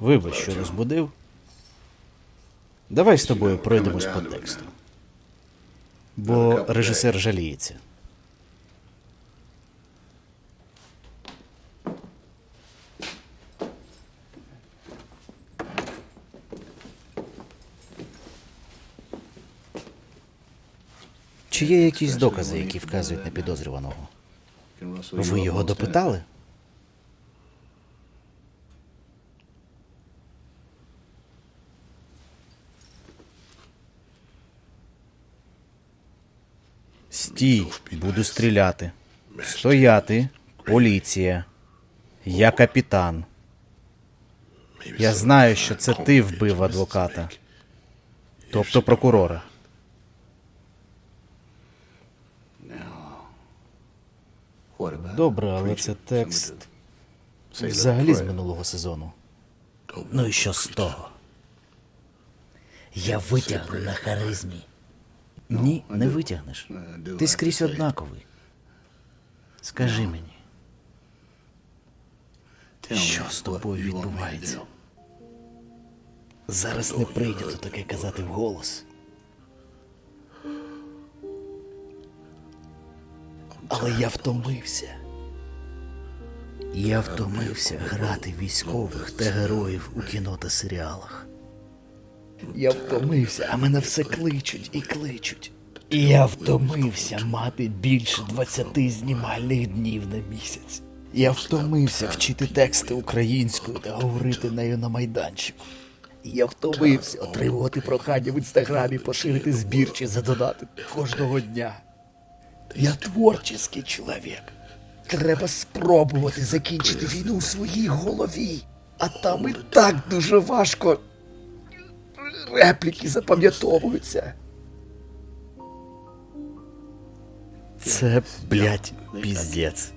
Вибач, що розбудив. Давай з тобою пройдемось по тексту. Бо режисер жаліється. Чи є якісь докази, які вказують на підозрюваного? Ви його допитали? Стій, буду стріляти. Стояти, поліція. Я капітан. Я знаю, що це ти вбив адвоката, тобто прокурора. Добре, але це текст взагалі з минулого сезону. Ну і що з того? Я витягну на харизмі. Ні, не витягнеш. Ти скрізь однаковий. Скажи мені, що з тобою відбувається? Зараз не прийнято таке казати вголос. Але я втомився. Я втомився грати військових та героїв у кіно та серіалах. Я втомився, а мене все кличуть і кличуть. Я втомився мати більше 20 знімальних днів на місяць. Я втомився вчити тексти українською та говорити нею на майданчику. Я втомився отримувати прохання в інстаграмі поширити збір чи задонати кожного дня. Я творчий чоловік. Треба спробувати закінчити війну у своїй голові. А там і так дуже важко репліки запам'ятовуються. Це, блядь, піздець.